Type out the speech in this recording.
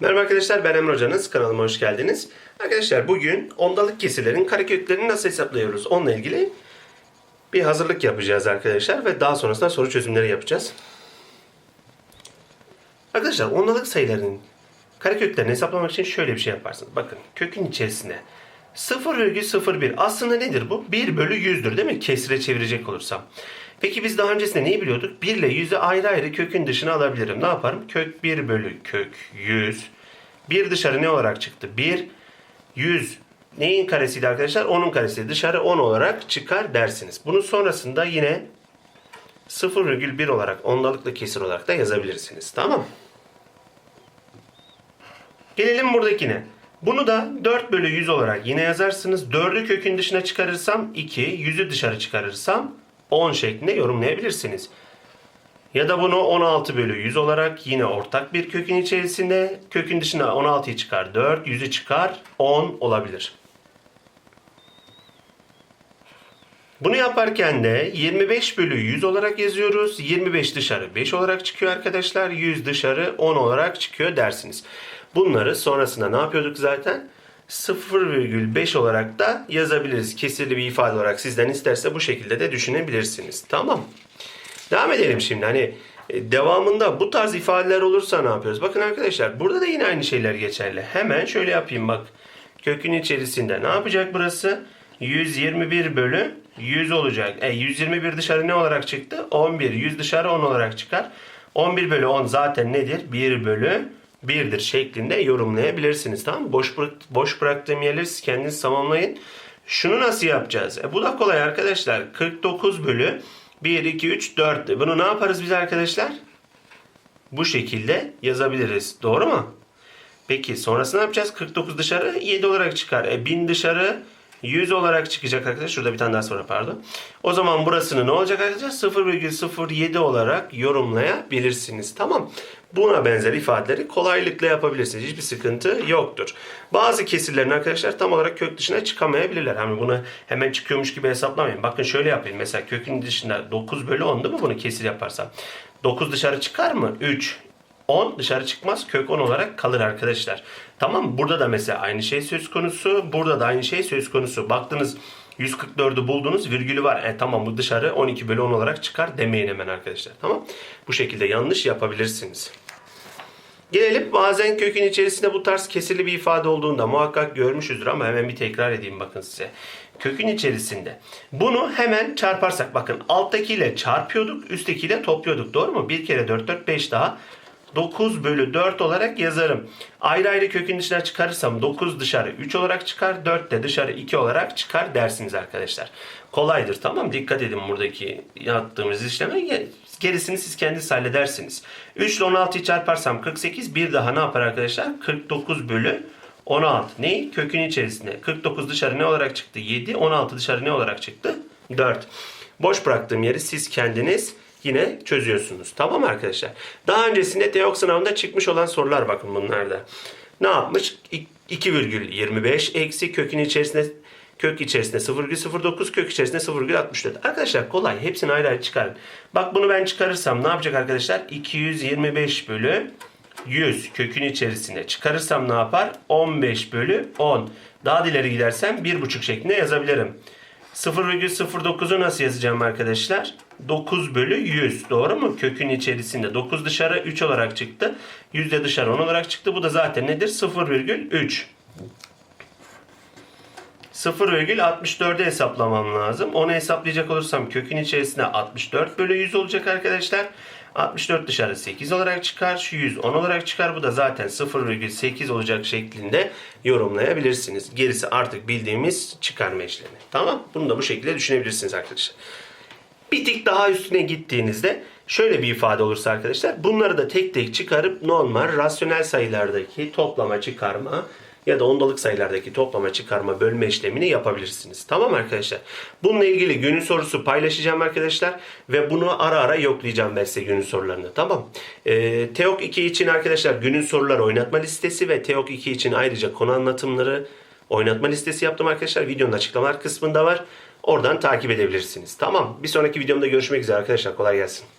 Merhaba arkadaşlar ben Emre Hocanız. Kanalıma hoş geldiniz. Arkadaşlar bugün ondalık kesirlerin kareköklerini nasıl hesaplıyoruz onunla ilgili bir hazırlık yapacağız arkadaşlar ve daha sonrasında soru çözümleri yapacağız. Arkadaşlar ondalık sayıların kareköklerini hesaplamak için şöyle bir şey yaparsınız. Bakın kökün içerisine 0,01 aslında nedir bu? 1 bölü 100'dür değil mi? Kesire çevirecek olursam. Peki biz daha öncesinde neyi biliyorduk? 1 ile 100'ü ayrı ayrı kökün dışına alabilirim. Ne yaparım? Kök 1 bölü kök 100. 1 dışarı ne olarak çıktı? 1, 100 neyin karesiydi arkadaşlar? 10'un karesi. Dışarı 10 olarak çıkar dersiniz. Bunun sonrasında yine 0,1 olarak ondalıklı kesir olarak da yazabilirsiniz. Tamam Gelelim buradakine. Bunu da 4 bölü 100 olarak yine yazarsınız. 4'ü kökün dışına çıkarırsam 2, 100'ü dışarı çıkarırsam 10 şeklinde yorumlayabilirsiniz. Ya da bunu 16 bölü 100 olarak yine ortak bir kökün içerisinde kökün dışına 16'yı çıkar 4, 100'ü çıkar 10 olabilir. Bunu yaparken de 25 bölü 100 olarak yazıyoruz. 25 dışarı 5 olarak çıkıyor arkadaşlar. 100 dışarı 10 olarak çıkıyor dersiniz. Bunları sonrasında ne yapıyorduk zaten? 0,5 olarak da yazabiliriz. Kesirli bir ifade olarak sizden isterse bu şekilde de düşünebilirsiniz. Tamam. Devam edelim şimdi. Hani e, devamında bu tarz ifadeler olursa ne yapıyoruz? Bakın arkadaşlar burada da yine aynı şeyler geçerli. Hemen şöyle yapayım bak. Kökün içerisinde ne yapacak burası? 121 bölü 100 olacak. E 121 dışarı ne olarak çıktı? 11. 100 dışarı 10 olarak çıkar. 11 bölü 10 zaten nedir? 1 bölü 1'dir şeklinde yorumlayabilirsiniz. Tamam mı? Boş, bırak, boş bıraktığım yerleri siz kendiniz tamamlayın. Şunu nasıl yapacağız? E bu da kolay arkadaşlar. 49 bölü 1, 2, 3, 4. Bunu ne yaparız biz arkadaşlar? Bu şekilde yazabiliriz. Doğru mu? Peki sonrası ne yapacağız? 49 dışarı 7 olarak çıkar. E 1000 dışarı 100 olarak çıkacak arkadaşlar. Şurada bir tane daha sonra pardon. O zaman burasını ne olacak arkadaşlar? 0,07 olarak yorumlayabilirsiniz. Tamam. Buna benzer ifadeleri kolaylıkla yapabilirsiniz. Hiçbir sıkıntı yoktur. Bazı kesirlerin arkadaşlar tam olarak kök dışına çıkamayabilirler. Hani bunu hemen çıkıyormuş gibi hesaplamayın. Bakın şöyle yapayım. Mesela kökün dışında 9 bölü 10 değil mi bunu kesir yaparsam? 9 dışarı çıkar mı? 3. 10 dışarı çıkmaz kök 10 olarak kalır arkadaşlar. Tamam burada da mesela aynı şey söz konusu. Burada da aynı şey söz konusu. Baktınız 144'ü buldunuz virgülü var. E tamam bu dışarı 12 bölü 10 olarak çıkar demeyin hemen arkadaşlar. Tamam. Bu şekilde yanlış yapabilirsiniz. Gelelim bazen kökün içerisinde bu tarz kesirli bir ifade olduğunda muhakkak görmüşüzdür ama hemen bir tekrar edeyim bakın size. Kökün içerisinde. Bunu hemen çarparsak bakın alttakiyle çarpıyorduk üsttekiyle topluyorduk doğru mu? Bir kere 4 4 5 daha 9 bölü 4 olarak yazarım. Ayrı ayrı kökün dışına çıkarırsam 9 dışarı 3 olarak çıkar. 4 de dışarı 2 olarak çıkar dersiniz arkadaşlar. Kolaydır tamam Dikkat edin buradaki yaptığımız işleme. Gerisini siz kendiniz halledersiniz. 3 ile 16'yı çarparsam 48. Bir daha ne yapar arkadaşlar? 49 bölü 16. Ne? Kökün içerisinde. 49 dışarı ne olarak çıktı? 7. 16 dışarı ne olarak çıktı? 4. Boş bıraktığım yeri siz kendiniz yine çözüyorsunuz. Tamam arkadaşlar? Daha öncesinde TEOK sınavında çıkmış olan sorular bakın bunlarda. Ne yapmış? 2,25 eksi kökün içerisinde kök içerisinde 0,09 kök içerisinde 0,64. Arkadaşlar kolay. Hepsini ayrı ayrı çıkarın. Bak bunu ben çıkarırsam ne yapacak arkadaşlar? 225 bölü 100 kökün içerisinde çıkarırsam ne yapar? 15 bölü 10. Daha ileri gidersem 1,5 şeklinde yazabilirim. 0,09'u nasıl yazacağım arkadaşlar? 9 bölü 100. Doğru mu? Kökün içerisinde. 9 dışarı 3 olarak çıktı. 100 de dışarı 10 olarak çıktı. Bu da zaten nedir? 0,3. 0,64'ü hesaplamam lazım. Onu hesaplayacak olursam kökün içerisinde 64 bölü 100 olacak arkadaşlar. 64 dışarı 8 olarak çıkar. Şu 100 10 olarak çıkar. Bu da zaten 0,8 olacak şeklinde yorumlayabilirsiniz. Gerisi artık bildiğimiz çıkarma işlemi. Tamam. Bunu da bu şekilde düşünebilirsiniz arkadaşlar. Bir tık daha üstüne gittiğinizde şöyle bir ifade olursa arkadaşlar bunları da tek tek çıkarıp normal rasyonel sayılardaki toplama çıkarma ya da ondalık sayılardaki toplama çıkarma bölme işlemini yapabilirsiniz. Tamam arkadaşlar. Bununla ilgili günün sorusu paylaşacağım arkadaşlar ve bunu ara ara yoklayacağım ben size günün sorularını. Tamam. Ee, TEOK 2 için arkadaşlar günün soruları oynatma listesi ve TEOK 2 için ayrıca konu anlatımları oynatma listesi yaptım arkadaşlar. Videonun açıklamalar kısmında var. Oradan takip edebilirsiniz. Tamam. Bir sonraki videomda görüşmek üzere arkadaşlar. Kolay gelsin.